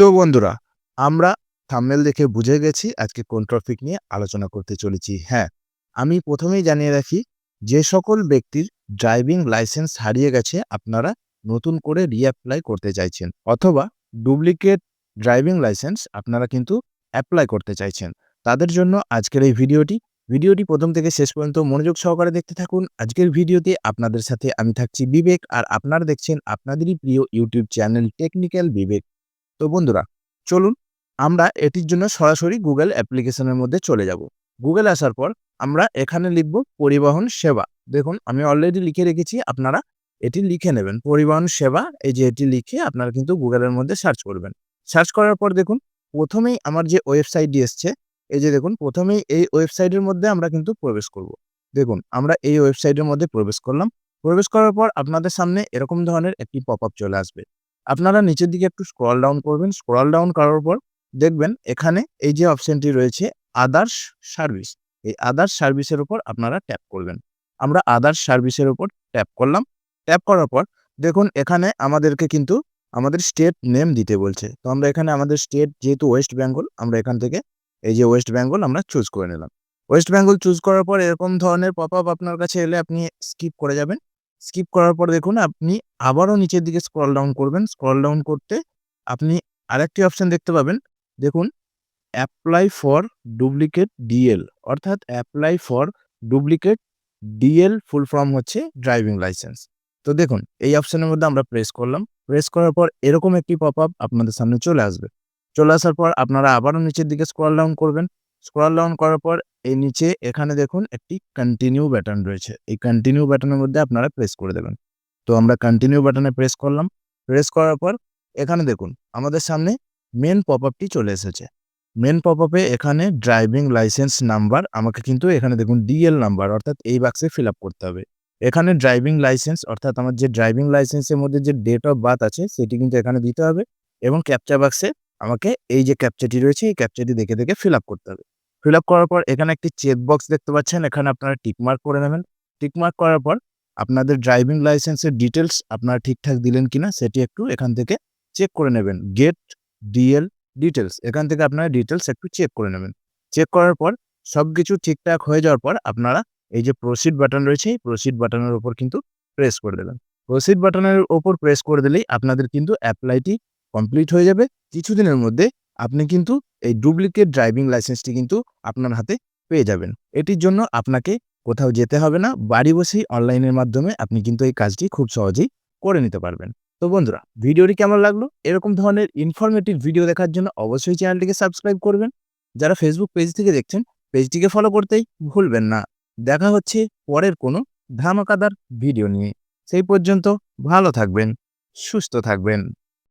তো বন্ধুরা, আমরা থাম্বনেল দেখে বুঝে গেছি আজকে কোন টপিক নিয়ে আলোচনা করতে চলেছি। হ্যাঁ আমি প্রথমেই জানিয়ে রাখি, যে সকল ব্যক্তির ড্রাইভিং লাইসেন্স হারিয়ে গেছে, আপনারা নতুন করে রিঅ্যাপ্লাই করতে চাইছেন, অথবা ডুপ্লিকেট ড্রাইভিং লাইসেন্স আপনারা কিন্তু অ্যাপ্লাই করতে চাইছেন। তাদের জন্য আজকের এই ভিডিওটি ভিডিওটি প্রথম থেকে শেষ পর্যন্ত মনোযোগ সহকারে দেখতে থাকুন। আজকের ভিডিওতে আপনাদের সাথে আমি থাকছি বিবেক, আর আপনারা দেখছেন আপনাদেরই প্রিয় ইউটিউব চ্যানেল টেকনিক্যাল বিবেক তো বন্ধুরা, চলুন আমরা এটির জন্য সরাসরি গুগল অ্যাপ্লিকেশনের মধ্যে চলে যাব। গুগল আসার পর আমরা এখানে লিখব পরিবহন সেবা। দেখুন, আমি অলরেডি লিখে রেখেছি, আপনারা এটি লিখে নেবেন। পরিবহন সেবা, এই যে এটি লিখে আপনারা কিন্তু গুগলের মধ্যে সার্চ করবেন। সার্চ করার পর দেখুন, প্রথমেই আমার যে ওয়েবসাইটটি এসছে, এই যে দেখুন, প্রথমেই এই ওয়েবসাইটের মধ্যে আমরা কিন্তু প্রবেশ করব। দেখুন, আমরা এই ওয়েবসাইটের মধ্যে প্রবেশ করলাম। প্রবেশ করার পর আপনাদের সামনে এরকম ধরনের একটি পপ আপ চলে আসবে। আপনারা নিচের দিকে একটু স্ক্রল ডাউন করবেন। স্ক্রল ডাউন করার পর দেখবেন এখানে এই যে অপশনটি রয়েছে আদার্স সার্ভিস এই আদার্স সার্ভিসের উপর আপনারা ট্যাপ করবেন। আমরা আদার্স সার্ভিসের উপর ট্যাপ করলাম। ট্যাপ করার পর দেখুন এখানে আমাদেরকে কিন্তু আমাদের স্টেট নেম দিতে বলছে। তো আমরা এখানে আমাদের স্টেট যেহেতু ওয়েস্ট বেঙ্গল আমরা এখান থেকে এই যে ওয়েস্ট বেঙ্গল আমরা চুজ করে নিলাম। ওয়েস্ট বেঙ্গল চুজ করার পর এরকম ধরনের পপ আপ আপনার কাছে এলে আপনি স্কিপ করে যাবেন। স্কিপ করার পর দেখুন, আপনি আবারও নিচের দিকে স্ক্রল ডাউন করবেন। স্ক্রল ডাউন করতে আপনি আরেকটি অপশান দেখতে পাবেন। দেখুন অ্যাপ্লাই ফর ডুপ্লিকেট ডিএল অর্থাৎ apply for duplicate DL full form হচ্ছে ড্রাইভিং লাইসেন্স তো দেখুন, এই অপশানের মধ্যে আমরা প্রেস করলাম। প্রেস করার পর এরকম একটি পপ আপ আপনাদের সামনে চলে আসবে। চলে আসার পর আপনারা আবারও নিচের দিকে স্ক্রল ডাউন করবেন। স্ক্রল ডাউন করার পর এই নিচে এখানে দেখুন একটি কন্টিনিউ বাটন রয়েছে। এই কন্টিনিউ বাটনের মধ্যে আপনারা প্রেস করে দেবেন। তো আমরা কন্টিনিউ বাটনে প্রেস করলাম। প্রেস করার পর এখানে দেখুন, আমাদের সামনে মেন পপ আপটি চলে এসেছে। মেন পপ আপে এখানে ড্রাইভিং লাইসেন্স নাম্বার আমাকে কিন্তু এখানে দেখুন ডিএল নাম্বার অর্থাৎ এই বাক্সে ফিল আপ করতে হবে। এখানে ড্রাইভিং লাইসেন্স অর্থাৎ আমার যে ড্রাইভিং লাইসেন্সের মধ্যে যে ডেট অফ বার্থ আছে সেটি কিন্তু এখানে দিতে হবে এবং ক্যাপচা বাক্সে আমাকে এই যে ক্যাপচাটি রয়েছে, এই ক্যাপচাটি দেখে দেখে ফিল আপ করতে হবে। ফিল আপ করার পর এখানে একটি চেক বক্স দেখতে পাচ্ছেন। এখানে আপনারা টিকমার্ক করে নেবেন। টিকমার্ক করার পর আপনাদের ড্রাইভিং লাইসেন্সের ডিটেলস আপনারা ঠিকঠাক দিলেন কিনা সেটি একটু এখান থেকে চেক করে নেবেন। গেট ডিএল ডিটেলস এখান থেকে আপনারা ডিটেলস একটু চেক করে নেবেন। চেক করার পর সব কিছু ঠিকঠাক হয়ে যাওয়ার পর আপনারা এই যে প্রসিড বাটন রয়েছে, এই প্রসিড বাটনের ওপর কিন্তু প্রেস করে দেবেন। প্রসিড বাটনের ওপর প্রেস করে দিলেই আপনাদের কিন্তু অ্যাপ্লাইটি কমপ্লিট হয়ে যাবে। কিছুদিনের মধ্যে আপনি কিন্তু এই ডুপ্লিকেট ড্রাইভিং লাইসেন্সটি কিন্তু আপনার হাতে পেয়ে যাবেন। এটির জন্য আপনাকে কোথাও যেতে হবে না, বাড়ি বসেই অনলাইনের মাধ্যমে আপনি কিন্তু এই কাজটি খুব সহজেই করে নিতে পারবেন। তো বন্ধুরা, ভিডিওটি কেমন লাগল? এরকম ধরনের ইনফরমেটিভ ভিডিও দেখার জন্য অবশ্যই চ্যানেলটিকে সাবস্ক্রাইব করবেন। যারা ফেসবুক পেজ থেকে দেখছেন পেজটিকে ফলো করতেই ভুলবেন না। দেখা হচ্ছে পরের কোনো ধামাকাদার ভিডিও নিয়ে। সেই পর্যন্ত ভালো থাকবেন, সুস্থ থাকবেন।